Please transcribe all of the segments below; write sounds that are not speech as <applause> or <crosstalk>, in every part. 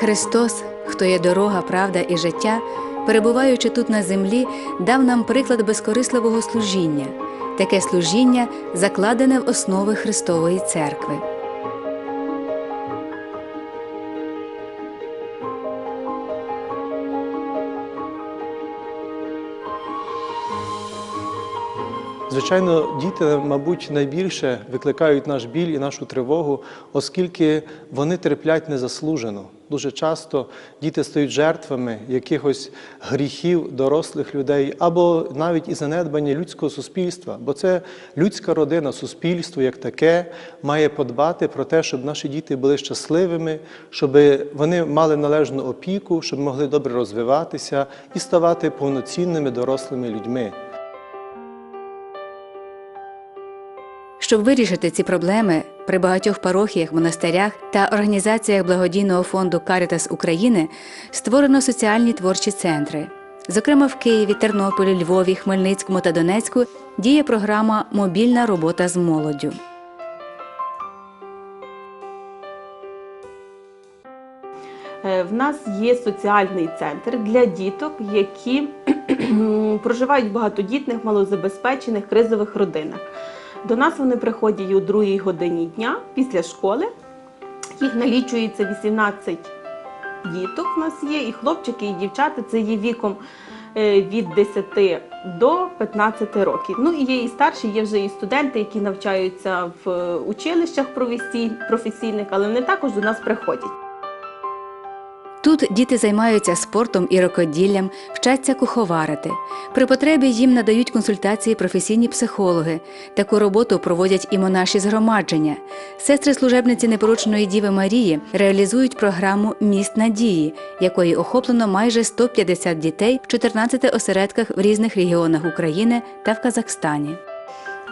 Христос, хто є дорога, правда і життя, перебуваючи тут на землі, дав нам приклад безкорисливого служіння. Таке служіння закладене в основи Христової церкви. Звичайно, діти, мабуть, найбільше викликають наш біль і нашу тривогу, оскільки вони терплять незаслужено. Дуже часто діти стають жертвами якихось гріхів дорослих людей або навіть і занедбання людського суспільства, бо це людська родина, суспільство як таке має подбати про те, щоб наші діти були щасливими, щоб вони мали належну опіку, щоб могли добре розвиватися і ставати повноцінними дорослими людьми. Щоб вирішити ці проблеми при багатьох парохіях, монастирях та організаціях благодійного фонду Карітас України створено соціальні творчі центри. Зокрема, в Києві, Тернополі, Львові, Хмельницькому та Донецьку діє програма Мобільна робота з молоддю. Е, В нас є соціальний центр для діток, які <clears throat> проживають в багатодітних, малозабезпечених кризових родинах. До нас вони приходять у другій годині дня після школи. Їх налічується 18 діток. У нас є і хлопчики, і дівчата. Це є віком е, від 10 до 15 років. Ну і є і старші, є вже і студенти, які навчаються в е, училищах професій- професійних, але вони також до нас приходять. Тут діти займаються спортом і рукоділлям, вчаться куховарити. При потребі їм надають консультації професійні психологи. Таку роботу проводять і монаші згромадження. Сестри служебниці непорочної Діви Марії реалізують програму Міст надії, якої охоплено майже 150 дітей в 14 осередках в різних регіонах України та в Казахстані.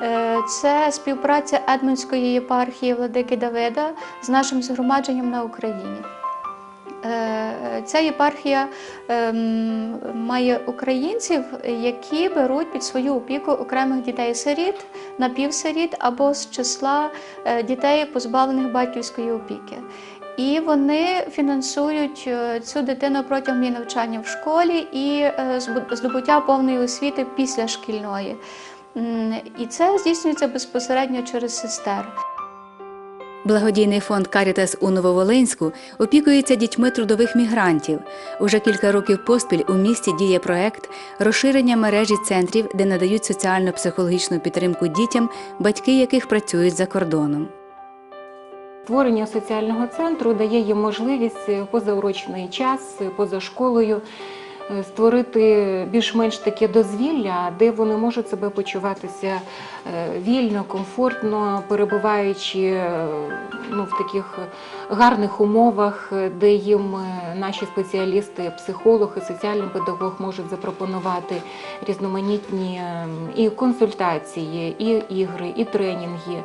Е, Це співпраця Едмунської єпархії Владики Давида з нашим згромадженням на Україні. Е, Ця єпархія ем, має українців, які беруть під свою опіку окремих дітей-сиріт, напівсиріт або з числа е, дітей, позбавлених батьківської опіки. І вони фінансують е, цю дитину протягом її навчання в школі і здобуття повної освіти після шкільної. І це здійснюється безпосередньо через сестер. Благодійний фонд Карітас у Нововолинську опікується дітьми трудових мігрантів. Уже кілька років поспіль у місті діє проект розширення мережі центрів, де надають соціально-психологічну підтримку дітям, батьки яких працюють за кордоном. Створення соціального центру дає їм можливість позаурочний час, поза школою створити більш-менш таке дозвілля, де вони можуть себе почуватися е, вільно, комфортно, перебуваючи е, ну, в таких гарних умовах, е, де їм е, наші спеціалісти, психолог і соціальний педагог можуть запропонувати різноманітні е, і консультації, і ігри, і тренінги,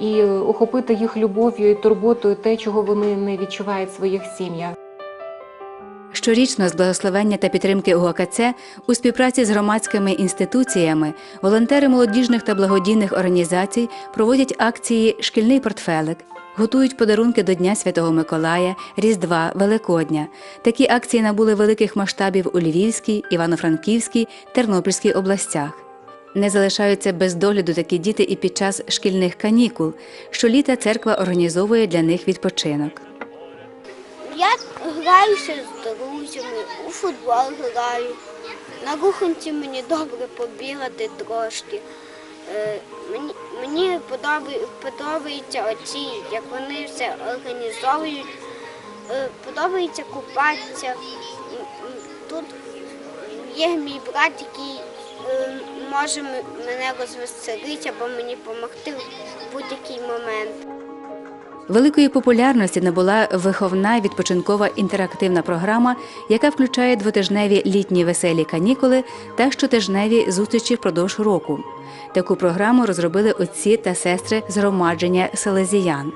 і охопити їх любов'ю і турботою те, чого вони не відчувають в своїх сім'ях. Щорічно з благословення та підтримки УАКЦ у співпраці з громадськими інституціями волонтери молодіжних та благодійних організацій проводять акції Шкільний портфелик. Готують подарунки до Дня Святого Миколая, Різдва, Великодня. Такі акції набули великих масштабів у Львівській, Івано-Франківській, Тернопільській областях. Не залишаються без догляду такі діти і під час шкільних канікул. Щоліта церква організовує для них відпочинок. Я граюся з друзями, у футбол граю. На руханці мені добре побігати трошки. Е, Мені, мені подобається оці, як вони все організовують. Е, Подобається купатися. Тут є мій брат, який е, може мене розвеселити або мені допомогти в будь-який момент. Великої популярності набула виховна відпочинкова інтерактивна програма, яка включає двотижневі літні веселі канікули та щотижневі зустрічі впродовж року. Таку програму розробили отці та сестри згромадження селезіян.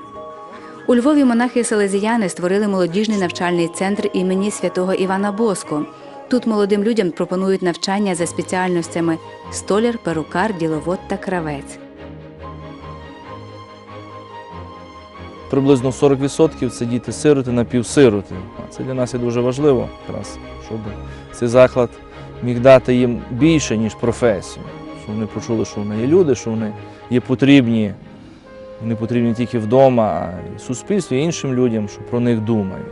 У Львові монахи-селезіяни створили молодіжний навчальний центр імені святого Івана Боско. Тут молодим людям пропонують навчання за спеціальностями столяр, перукар, діловод та кравець. Приблизно 40% це діти-сироти, напівсироти. Це для нас є дуже важливо, якраз, щоб цей заклад міг дати їм більше, ніж професію. Щоб вони почули, що вони є люди, що вони є потрібні. Вони потрібні тільки вдома, а і суспільству, і іншим людям, що про них думають.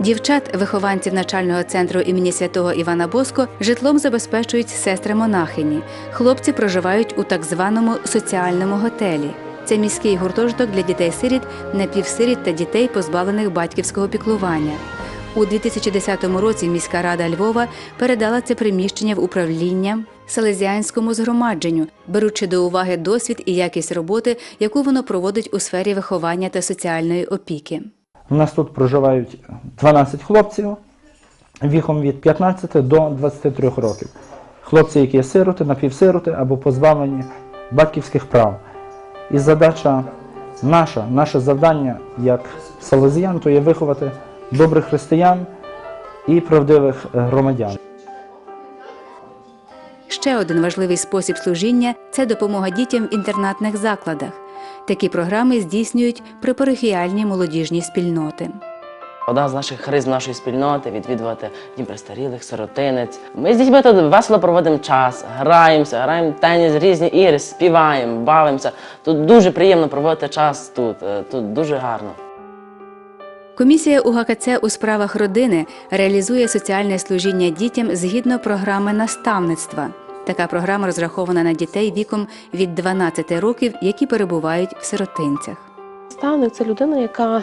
Дівчат, вихованців навчального центру імені святого Івана Боско, житлом забезпечують сестри монахині. Хлопці проживають у так званому соціальному готелі. Це міський гуртожиток для дітей-сиріт, напівсиріт та дітей, позбавлених батьківського піклування. У 2010 році міська рада Львова передала це приміщення в управління селезіанському згромадженню, беручи до уваги досвід і якість роботи, яку воно проводить у сфері виховання та соціальної опіки. У нас тут проживають 12 хлопців віком від 15 до 23 років. Хлопці, які є сироти, напівсироти або позбавлені батьківських прав. І задача наша, наше завдання як салазіян, то є виховати добрих християн і правдивих громадян. Ще один важливий спосіб служіння це допомога дітям в інтернатних закладах. Такі програми здійснюють припарахіальні молодіжні спільноти. Одна з наших харизм нашої спільноти відвідувати дім престарілих, сиротинець. Ми з дітьми тут весело проводимо час, граємося, граємо в теніс, різні ігри, співаємо, бавимося. Тут дуже приємно проводити час тут, е, тут дуже гарно. Комісія УГКЦ у справах родини реалізує соціальне служіння дітям згідно програми наставництва. Така програма розрахована на дітей віком від 12 років, які перебувають в сиротинцях. Наставник це людина, яка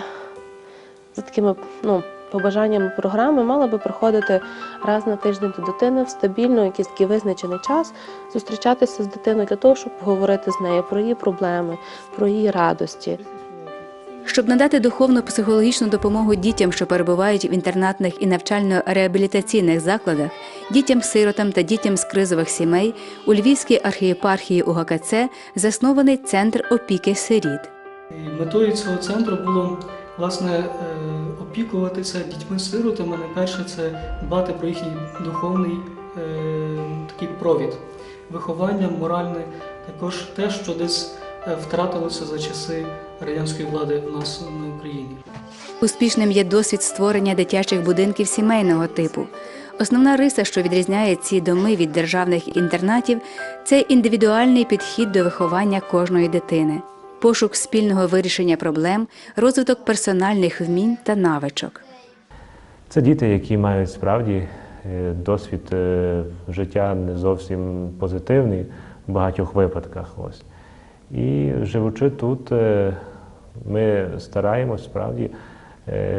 за такими ну, побажаннями програми мала би приходити раз на тиждень до дитини в стабільно, якийсь такий визначений час, зустрічатися з дитиною для того, щоб поговорити з нею про її проблеми, про її радості. Щоб надати духовну психологічну допомогу дітям, що перебувають в інтернатних і навчально-реабілітаційних закладах, дітям-сиротам та дітям з кризових сімей, у Львівській архієпархії УГКЦ заснований центр опіки сиріт. Метою цього центру було власне е, опікуватися дітьми-сиротами. Найперше це дбати про їхній духовний е, такий провід, виховання моральне, також те, що десь е, втратилося за часи радянської влади в нас на Україні. Успішним є досвід створення дитячих будинків сімейного типу. Основна риса, що відрізняє ці доми від державних інтернатів, це індивідуальний підхід до виховання кожної дитини, пошук спільного вирішення проблем, розвиток персональних вмінь та навичок. Це діти, які мають справді е, досвід е, життя не зовсім позитивний в багатьох випадках. Ось. І живучи тут, е, ми стараємось справді,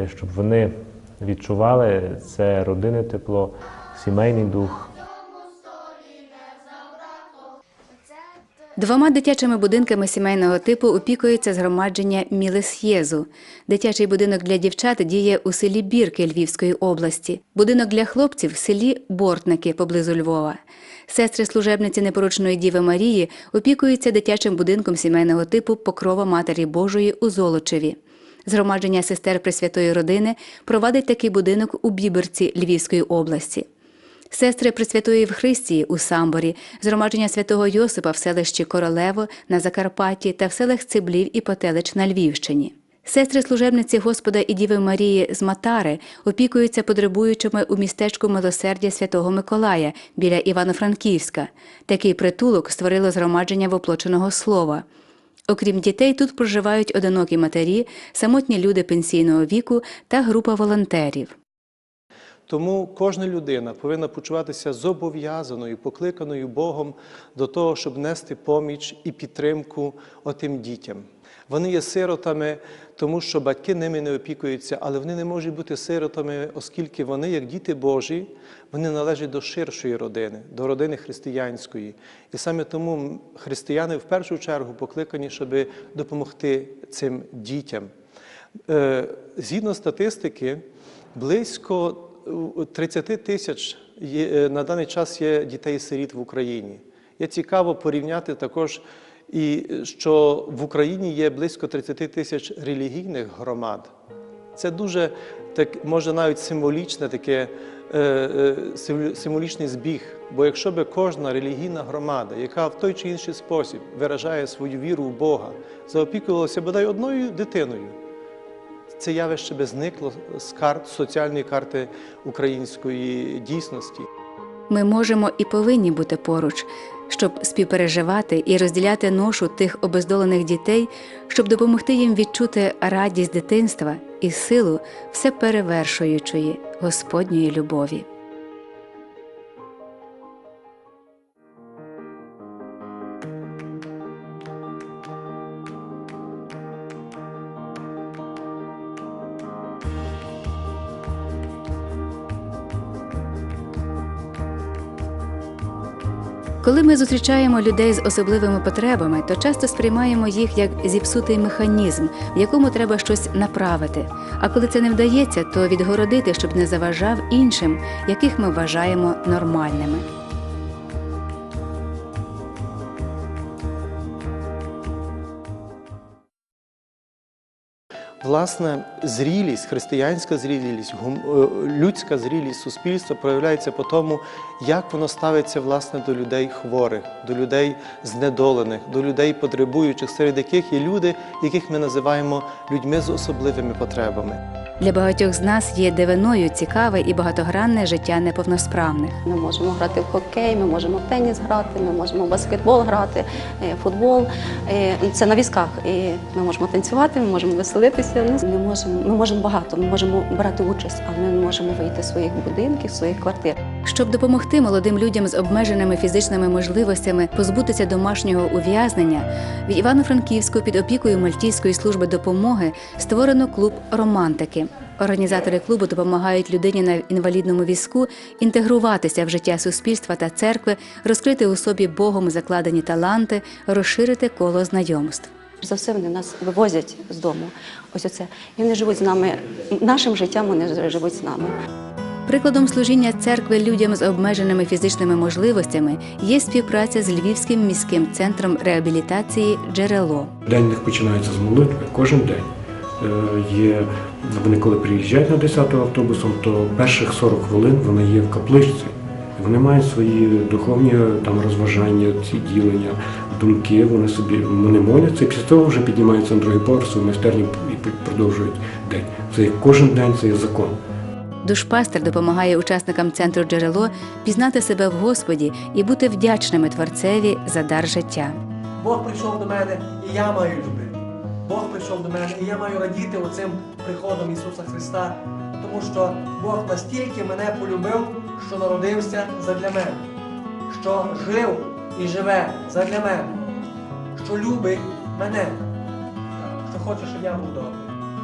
щоб вони відчували це родинне тепло, сімейний дух. Двома дитячими будинками сімейного типу опікується згромадження Мілесьєзу. Дитячий будинок для дівчат діє у селі Бірки Львівської області. Будинок для хлопців в селі Бортники поблизу Львова. Сестри служебниці непорочної Діви Марії опікуються дитячим будинком сімейного типу Покрова Матері Божої у Золочеві. Згромадження сестер Пресвятої родини провадить такий будинок у Біберці Львівської області. Сестри Пресвятої в Христії у Самборі, згромадження святого Йосипа в селищі Королево на Закарпатті та в селах Циблів і Потелич на Львівщині. Сестри служебниці Господа і Діви Марії з Матари опікуються потребуючими у містечку Милосердя Святого Миколая біля Івано-Франківська. Такий притулок створило згромадження воплоченого слова. Окрім дітей, тут проживають одинокі матері, самотні люди пенсійного віку та група волонтерів. Тому кожна людина повинна почуватися зобов'язаною, покликаною Богом до того, щоб нести поміч і підтримку отим дітям. Вони є сиротами, тому що батьки ними не опікуються, але вони не можуть бути сиротами, оскільки вони, як діти Божі, вони належать до ширшої родини, до родини християнської. І саме тому християни в першу чергу покликані, щоб допомогти цим дітям. Е, Згідно статистики, близько 30 тисяч є, е, на даний час є дітей-сиріт в Україні. Є цікаво порівняти також, і що в Україні є близько 30 тисяч релігійних громад. Це дуже так, може навіть символічне таке е, е, символічний збіг. Бо якщо би кожна релігійна громада, яка в той чи інший спосіб виражає свою віру в Бога, заопікувалася бодай одною дитиною, це явище би зникло з карт соціальної карти української дійсності. Ми можемо і повинні бути поруч, щоб співпереживати і розділяти ношу тих обездолених дітей, щоб допомогти їм відчути радість дитинства і силу всеперевершуючої Господньої любові. Коли ми зустрічаємо людей з особливими потребами, то часто сприймаємо їх як зіпсутий механізм, в якому треба щось направити. А коли це не вдається, то відгородити, щоб не заважав іншим, яких ми вважаємо нормальними. Власне, зрілість, християнська зрілість, е, людська зрілість суспільства проявляється по тому, як воно ставиться власне до людей хворих, до людей знедолених, до людей потребуючих, серед яких є люди, яких ми називаємо людьми з особливими потребами. Для багатьох з нас є дивиною цікаве і багатогранне життя неповносправних. Ми можемо грати в хокей, ми можемо в теніс грати, ми можемо в баскетбол грати, е, футбол. Е, Це на візках. Ми можемо танцювати, ми можемо веселитися. Ми можемо, ми можемо багато, ми можемо брати участь, але ми не можемо вийти з своїх будинків, своїх квартир. Щоб допомогти молодим людям з обмеженими фізичними можливостями позбутися домашнього ув'язнення, в Івано-Франківську під опікою Мальтійської служби допомоги створено клуб романтики. Організатори клубу допомагають людині на інвалідному візку інтегруватися в життя суспільства та церкви, розкрити у собі Богом закладені таланти, розширити коло знайомств. За все вони нас вивозять з дому. Ось оце. І вони живуть з нами. Нашим життям вони живуть з нами. Прикладом служіння церкви людям з обмеженими фізичними можливостями є співпраця з Львівським міським центром реабілітації Джерело. День них починається з молитви кожен день. Е, Є, вони коли приїжджають на 10 автобусом, то перших 40 хвилин вони є в капличці. Вони мають свої духовні там розважання, ці ділення, думки. Вони собі вони моляться, і після того вже піднімаються на другий поверх свою майстерню і продовжують день. Це кожен день, це є закон. Душпастер допомагає учасникам центру джерело пізнати себе в Господі і бути вдячними Творцеві за дар життя. Бог прийшов до мене, і я маю любити. Бог прийшов до мене, і я маю радіти оцим приходом Ісуса Христа, тому що Бог настільки мене полюбив, що народився задля мене, що жив і живе задля мене, що любить мене, що хоче, щоб я був добрий,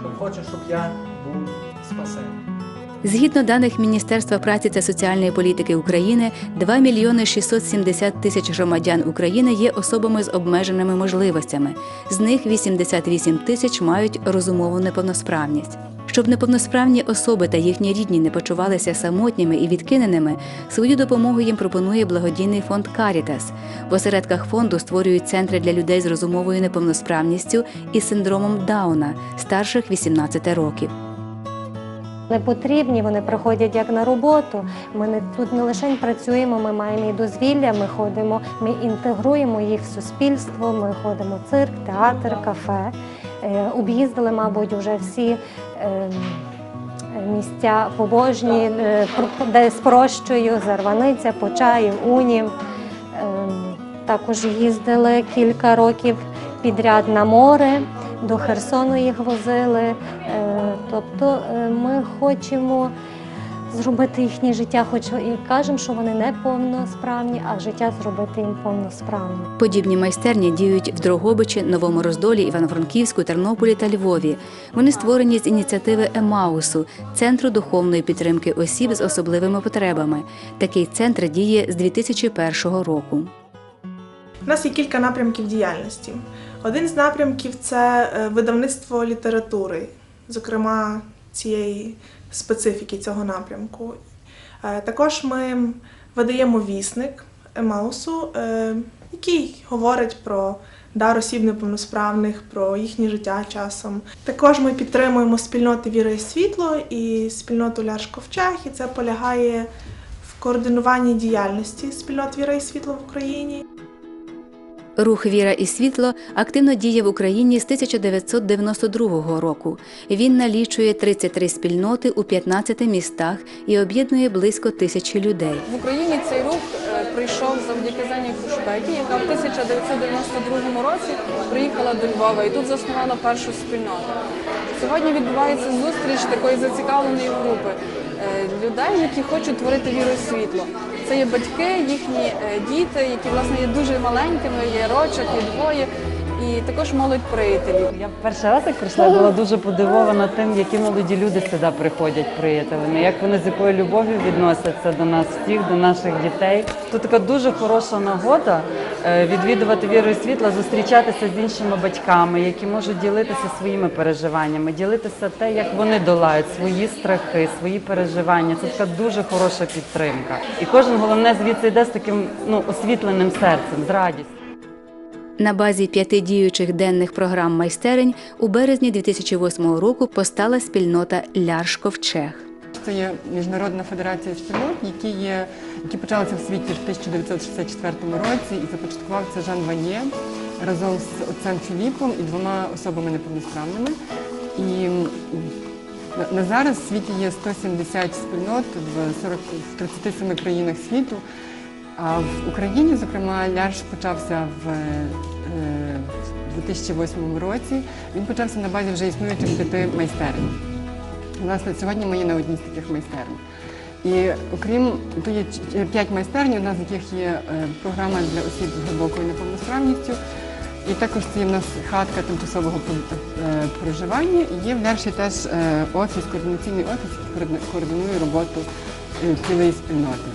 що хоче, щоб я був спасений. Згідно даних Міністерства праці та соціальної політики України, 2 мільйони 670 тисяч громадян України є особами з обмеженими можливостями. З них 88 тисяч мають розумову неповносправність. Щоб неповносправні особи та їхні рідні не почувалися самотніми і відкиненими, свою допомогу їм пропонує благодійний фонд Карітас. В осередках фонду створюють центри для людей з розумовою неповносправністю і синдромом Дауна старших 18 років. Не потрібні, вони приходять як на роботу. Ми не тут не лише працюємо, ми маємо і дозвілля, ми ходимо, ми інтегруємо їх в суспільство, ми ходимо в цирк, театр, кафе. Е, Об'їздили, мабуть, вже всі е, місця побожні, е, де спрощую, Зарваниця, Почаїв, Унів. Е, Також їздили кілька років підряд на море, до Херсону їх возили. Е, Тобто е, ми хочемо зробити їхнє життя, хоч і кажемо, що вони не повносправні, а життя зробити їм повносправним. Подібні майстерні діють в Дрогобичі, Новому Роздолі, Івано-Франківську, Тернополі та Львові. Вони створені з ініціативи Емаусу центру духовної підтримки осіб з особливими потребами. Такий центр діє з 2001 року. У нас є кілька напрямків діяльності. Один з напрямків це е, видавництво літератури. Зокрема цієї специфіки цього напрямку. Е, Також ми видаємо вісник Емаусу, е, який говорить про дар осіб неповносправних, про їхнє життя часом. Також ми підтримуємо спільноти Віра і світло і спільноту Ляш Ковчег, і це полягає в координуванні діяльності спільнот Віра і світло в Україні. Рух Віра і світло активно діє в Україні з 1992 року. Він налічує 33 спільноти у 15 містах і об'єднує близько тисячі людей. В Україні цей рух е, прийшов завдяки Зені Кушбекі, яка в 1992 році приїхала до Львова і тут заснувала першу спільноту. Сьогодні відбувається зустріч такої зацікавленої групи людей, які хочуть творити віру і світло. Це є батьки, їхні е, діти, які власне є дуже маленькими, є рочок, є двоє. І також молодь приятелів. Я перший раз як прийшла, була дуже подивована тим, які молоді люди сюди приходять приятелями, як вони з якою любов'ю відносяться до нас всіх, до наших дітей. Тут така дуже хороша нагода е, відвідувати віру і світла, зустрічатися з іншими батьками, які можуть ділитися своїми переживаннями, ділитися те, як вони долають свої страхи, свої переживання. Це така дуже хороша підтримка. І кожен головне звідси йде з таким ну освітленим серцем, з радістю. На базі п'яти діючих денних програм майстерень у березні 2008 року постала спільнота Ляш Ковчег. Це є міжнародна федерація спільнот, які є, які почалися в світі в 1964 році, і започаткував це Жан Ваньє разом з отцем Філіпом і двома особами неповносправними. І на- на зараз в світі є 170 спільнот в 40, в 37 країнах світу. А в Україні, зокрема, Ляш почався в е, 2008 році. Він почався на базі вже існуючих п'яти майстерень. Власне, сьогодні ми є на одній з таких майстерень. І окрім то є п'ять майстерень, одна з яких є е, програма для осіб з глибокою неповносправністю. І також це є в нас хатка тимчасового е, проживання. Є в Лярші теж е, офіс, координаційний офіс, який координує роботу е, цілої спільноти.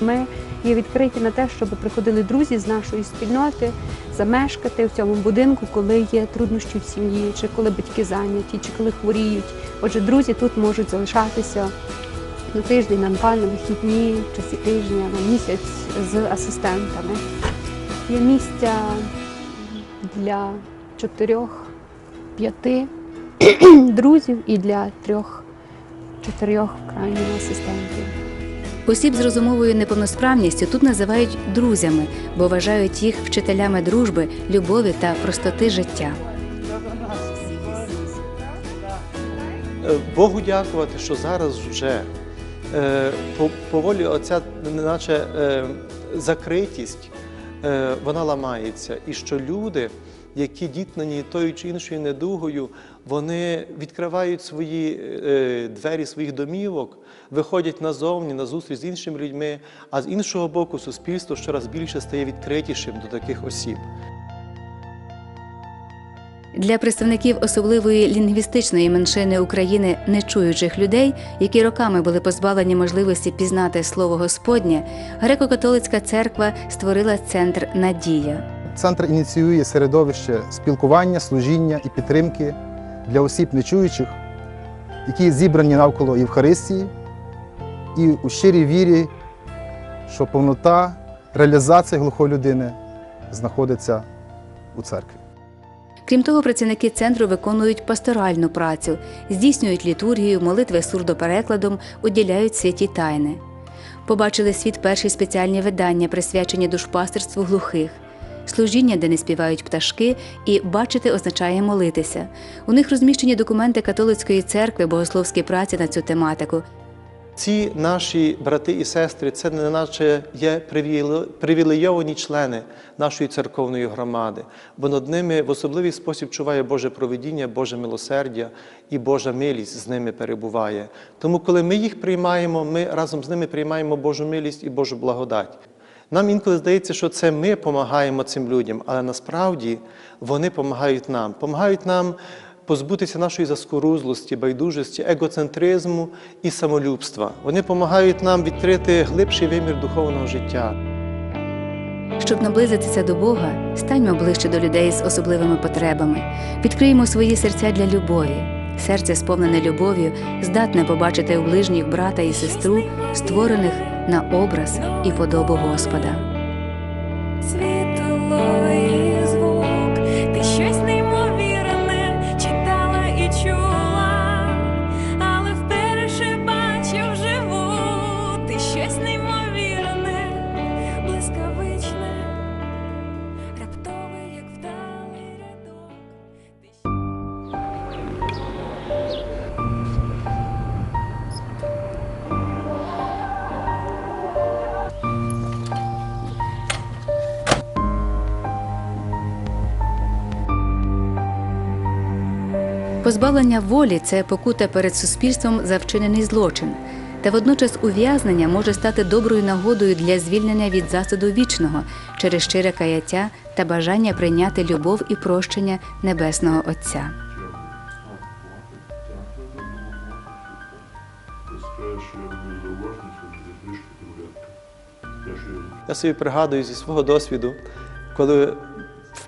Ми є відкриті на те, щоб приходили друзі з нашої спільноти замешкати в цьому будинку, коли є труднощі в сім'ї, чи коли батьки зайняті, чи коли хворіють. Отже, друзі тут можуть залишатися на тиждень, на два, на вихідні, часі тижня, на місяць з асистентами. Є місця для чотирьох-п'яти <clears throat> друзів і для трьох-чотирьох крайніх асистентів. Осіб з розумовою неповносправністю тут називають друзями, бо вважають їх вчителями дружби, любові та простоти життя. Е, Богу дякувати, що зараз вже е, поволі оця наче е, закритість, вона ламається. І що люди, які дітнані тою чи іншою недугою, вони відкривають свої е, двері своїх домівок, виходять назовні на зустріч з іншими людьми, а з іншого боку, суспільство щораз більше стає відкритішим до таких осіб. Для представників особливої лінгвістичної меншини України нечуючих людей, які роками були позбавлені можливості пізнати слово Господнє, греко-католицька церква створила центр Надія. Центр ініціює середовище спілкування, служіння і підтримки для осіб нечуючих, які зібрані навколо Євхаристії, і у щирій вірі, що повнота реалізація глухої людини знаходиться у церкві. Крім того, працівники центру виконують пасторальну працю, здійснюють літургію, молитви сурдоперекладом, уділяють святі тайни. Побачили світ перші спеціальні видання, присвячені душпастерству глухих. Служіння, де не співають пташки, і бачити означає молитися. У них розміщені документи католицької церкви, богословські праці на цю тематику. Ці наші брати і сестри, це не наче є привілейовані члени нашої церковної громади, бо над ними в особливий спосіб чуває Боже провидіння, Боже милосердя і Божа милість з ними перебуває. Тому, коли ми їх приймаємо, ми разом з ними приймаємо Божу милість і Божу благодать. Нам інколи здається, що це ми допомагаємо цим людям, але насправді вони допомагають нам, допомагають нам позбутися нашої заскорузлості, байдужості, егоцентризму і самолюбства. Вони допомагають нам відкрити глибший вимір духовного життя. Щоб наблизитися до Бога, станьмо ближче до людей з особливими потребами, відкриємо свої серця для любові, серце сповнене любов'ю, здатне побачити у ближніх брата і сестру, створених на образ і подобу Господа. Позбавлення волі це покута перед суспільством за вчинений злочин, та водночас ув'язнення може стати доброю нагодою для звільнення від засаду вічного через щире каяття та бажання прийняти любов і прощення Небесного Отця. Я собі пригадую зі свого досвіду, коли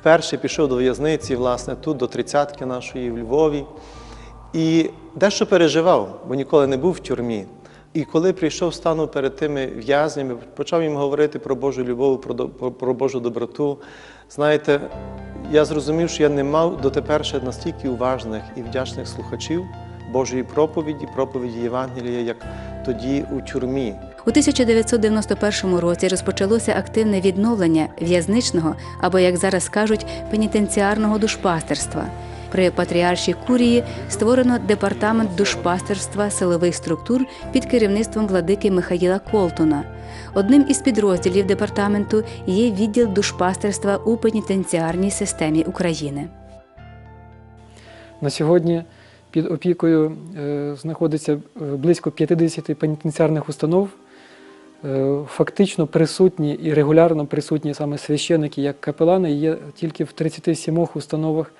вперше пішов до в'язниці, власне, тут, до тридцятки нашої в Львові, і дещо переживав, бо ніколи не був в тюрмі. І коли прийшов, станув перед тими в'язнями, почав їм говорити про Божу любов, про, про Божу доброту. Знаєте, я зрозумів, що я не мав дотепер ще настільки уважних і вдячних слухачів Божої проповіді, проповіді Євангелія, як тоді у тюрмі. У 1991 році розпочалося активне відновлення в'язничного або, як зараз кажуть, пенітенціарного душпастерства. При патріаршій курії створено департамент душпастерства силових структур під керівництвом владики Михаїла Колтуна. Одним із підрозділів департаменту є відділ душпастерства у пенітенціарній системі України. На сьогодні під опікою е, знаходиться е, близько 50 пенітенціарних установ. Е, Фактично присутні і регулярно присутні саме священики як капелани є тільки в 37 установах.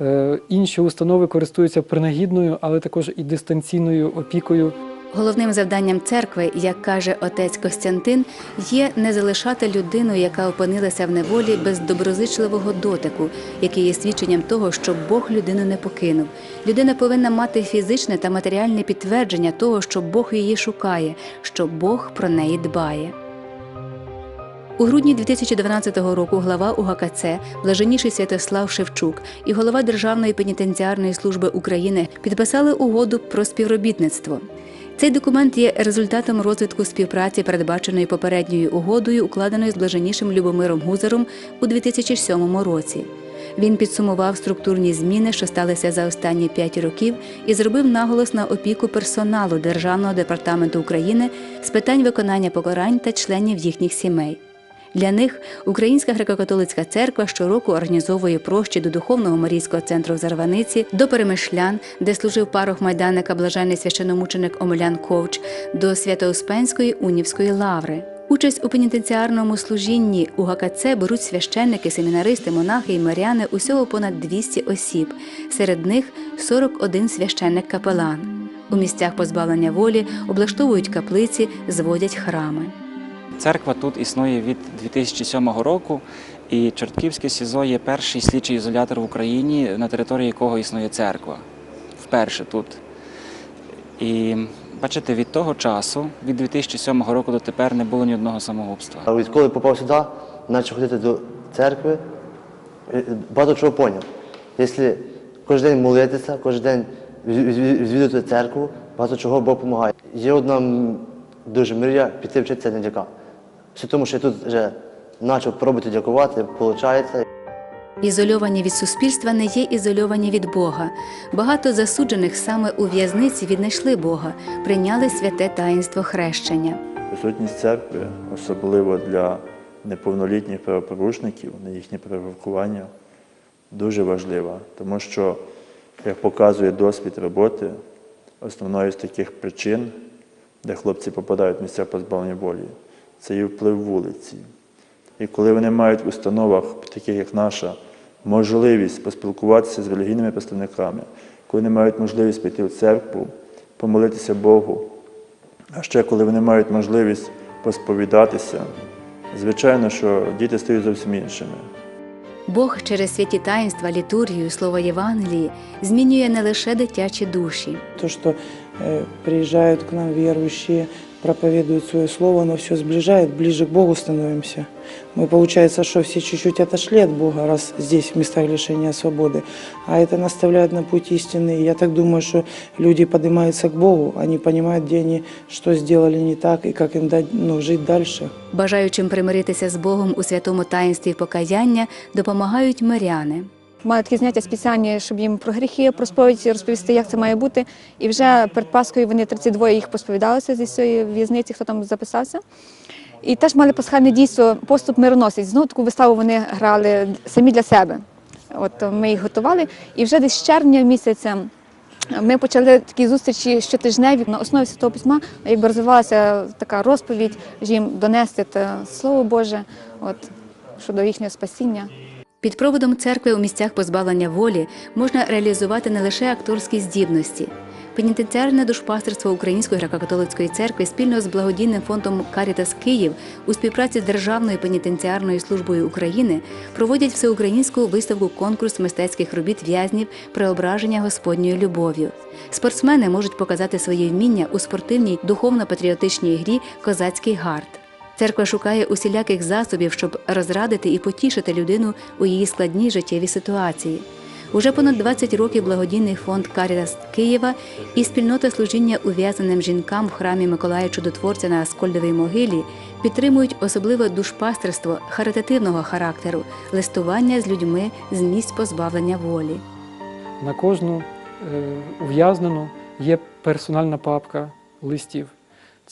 Е, Інші установи користуються принагідною, але також і дистанційною опікою. Головним завданням церкви, як каже отець Костянтин, є не залишати людину, яка опинилася в неволі без доброзичливого дотику, який є свідченням того, що Бог людину не покинув. Людина повинна мати фізичне та матеріальне підтвердження того, що Бог її шукає, що Бог про неї дбає. У грудні 2012 року глава УГКЦ Блаженніший Святослав Шевчук і голова Державної пенітенціарної служби України підписали угоду про співробітництво. Цей документ є результатом розвитку співпраці, передбаченої попередньою угодою, укладеною з блаженнішим Любомиром Гузером у 2007 році. Він підсумував структурні зміни, що сталися за останні п'ять років, і зробив наголос на опіку персоналу Державного департаменту України з питань виконання покарань та членів їхніх сімей. Для них Українська греко-католицька церква щороку організовує прощі до духовного Марійського центру в Зарваниці, до Перемишлян, де служив парох майданника блаженний священомученик Омелян Ковч, до Свято-Успенської унівської лаври. Участь у пенітенціарному служінні у ГКЦ беруть священники, семінаристи, монахи і миряни усього понад 200 осіб. Серед них 41 священник-капелан. У місцях позбавлення волі облаштовують каплиці, зводять храми. Церква тут існує від 2007 року, і Чортківське СІЗО є перший слідчий ізолятор в Україні, на території якого існує церква. Вперше тут. І бачите, від того часу, від 2007 року до тепер не було ні одного самогубства. А відколи попав сюди, почав ходити до церкви, е, багато чого поняв. Якщо кожен день молитися, кожен день відвідувати церкву, багато чого Бог допомагає. Є одна дуже мрія піти вчитися на дяка. Все тому, що я тут вже почав пробувати дякувати, виходить. Ізольовані від суспільства не є ізольовані від Бога. Багато засуджених саме у в'язниці віднайшли Бога, прийняли святе таїнство хрещення. Присутність церкви, особливо для неповнолітніх правопорушників, на їхнє перевиховання, дуже важлива, тому що, як показує досвід роботи, основною з таких причин, де хлопці попадають в місця позбавлення волі, це і вплив вулиці. І коли вони мають в установах, таких як наша, можливість поспілкуватися з релігійними представниками, коли вони мають можливість піти в церкву, помолитися Богу, а ще коли вони мають можливість посповідатися, звичайно, що діти стають зовсім іншими. Бог через святі таїнства, літургію, слово Євангелії змінює не лише дитячі душі. То, что э, приезжают к нам верующие, проповедуют свое слово, оно все сближает, ближе к Богу становимся. Мы, получается, что все чуть-чуть отошли от Бога, раз здесь в местах лишения свободы, а это наставляет на путь истины. И я так думаю, что люди поднимаются к Богу, они понимают, где они, что сделали не так и как им дать, ну, жить дальше. Бажаючим примиритися з Богом у святому таїнстві покаяння допомагають миряни. Мали такі заняття спеціальні, щоб їм про гріхи, про сповідь розповісти, як це має бути. І вже перед Пасхою вони 32 їх посповідалися зі цієї в'язниці, хто там записався. І теж мали пасхальне дійство поступ мироносець. Знову таку виставу вони грали самі для себе. От ми їх готували. І вже десь з червня місяця ми почали такі зустрічі щотижневі на основі Святого Письма, якби розвивалася така розповідь, їм донести те Слово Боже от, щодо їхнього спасіння. Під проводом церкви у місцях позбавлення волі можна реалізувати не лише акторські здібності. Пенітенціарне душпастерство Української греко-католицької церкви спільно з благодійним фондом Карітас Київ у співпраці з Державною пенітенціарною службою України проводять всеукраїнську виставку конкурс мистецьких робіт в'язнів преображення Господньою любов'ю. Спортсмени можуть показати свої вміння у спортивній духовно-патріотичній грі Козацький гард. Церква шукає усіляких засобів, щоб розрадити і потішити людину у її складній життєвій ситуації. Уже понад 20 років благодійний фонд Карітас Києва і спільнота служіння ув'язненим жінкам в храмі Миколая Чудотворця на Аскольдовій могилі підтримують особливе душпастерство харитативного характеру, листування з людьми з місць позбавлення волі. На кожну е, ув'язнену є персональна папка листів.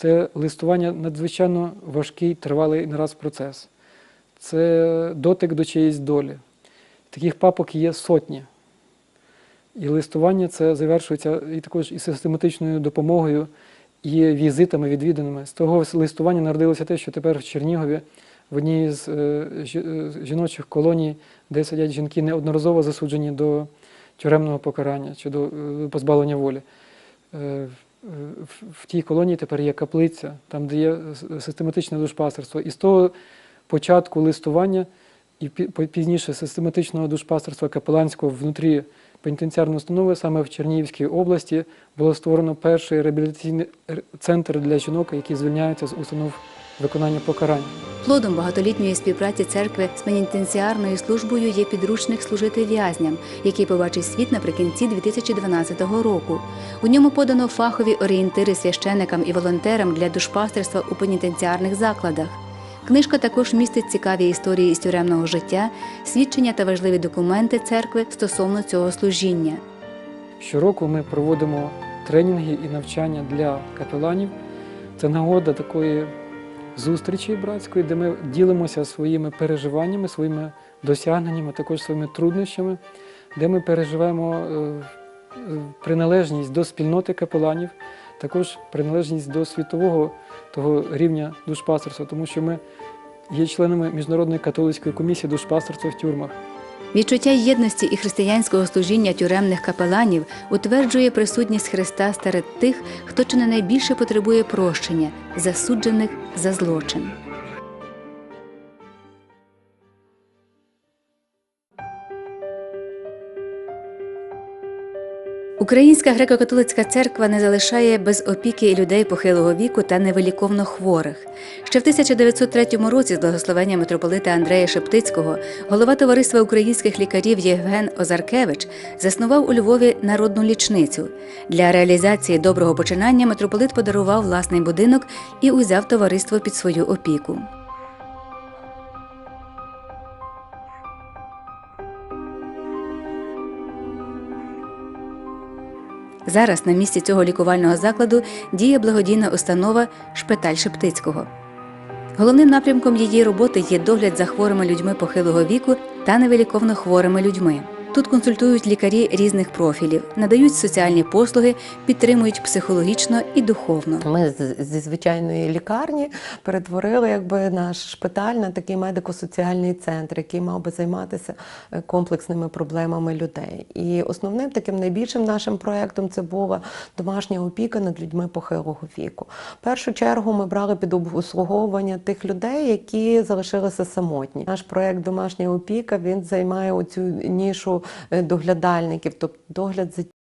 Це листування надзвичайно важкий, тривалий не раз процес. Це дотик до чиєїсь долі. Таких папок є сотні. І листування це завершується і також і систематичною допомогою, і візитами відвіданими. З того листування народилося те, що тепер в Чернігові в одній з е, е, жіночих колоній, де сидять жінки, неодноразово засуджені до тюремного покарання чи до е, позбавлення волі. В- тій колонії тепер є каплиця, там де є систематичне душпастерство. І з того початку листування і пі- пізніше систематичного душпастерства капеланського внутрі пенітенціарної установи саме в Чернігівській області було створено перший реабілітаційний центр для жінок, які звільняються з установ виконання покарань. Плодом багатолітньої співпраці церкви з пенітенціарною службою є підручник служити в'язням, який побачив світ наприкінці 2012 року. У ньому подано фахові орієнтири священикам і волонтерам для душпастерства у пенітенціарних закладах. Книжка також містить цікаві історії із тюремного життя, свідчення та важливі документи церкви стосовно цього служіння. Щороку ми проводимо тренінги і навчання для капеланів. Це нагода такої зустрічі братської, де ми ділимося своїми переживаннями, своїми досягненнями, також своїми труднощами, де ми переживаємо е, приналежність до спільноти капеланів, також приналежність до світового того рівня душпастерства, тому що ми є членами Міжнародної католицької комісії душпастерства в тюрмах. Відчуття єдності і християнського служіння тюремних капеланів утверджує присутність Христа серед тих, хто чи не найбільше потребує прощення, засуджених за злочин. Українська греко-католицька церква не залишає без опіки людей похилого віку та невиліковно хворих. Ще в 1903 році, з благословення митрополита Андрея Шептицького, голова товариства українських лікарів Євген Озаркевич заснував у Львові народну лічницю. Для реалізації доброго починання митрополит подарував власний будинок і узяв товариство під свою опіку. Зараз на місці цього лікувального закладу діє благодійна установа Шпиталь Шептицького. Головним напрямком її роботи є догляд за хворими людьми похилого віку та невиліковно хворими людьми. Тут консультують лікарі різних профілів, надають соціальні послуги, підтримують психологічно і духовно. Ми зі звичайної лікарні перетворили якби наш шпиталь на такий медико-соціальний центр, який мав би займатися е, комплексними проблемами людей. І основним таким найбільшим нашим проєктом це була домашня опіка над людьми похилого віку. В першу чергу ми брали під обслуговування тих людей, які залишилися самотні. Наш проєкт Домашня опіка він займає оцю нішу доглядальників, тобто догляд за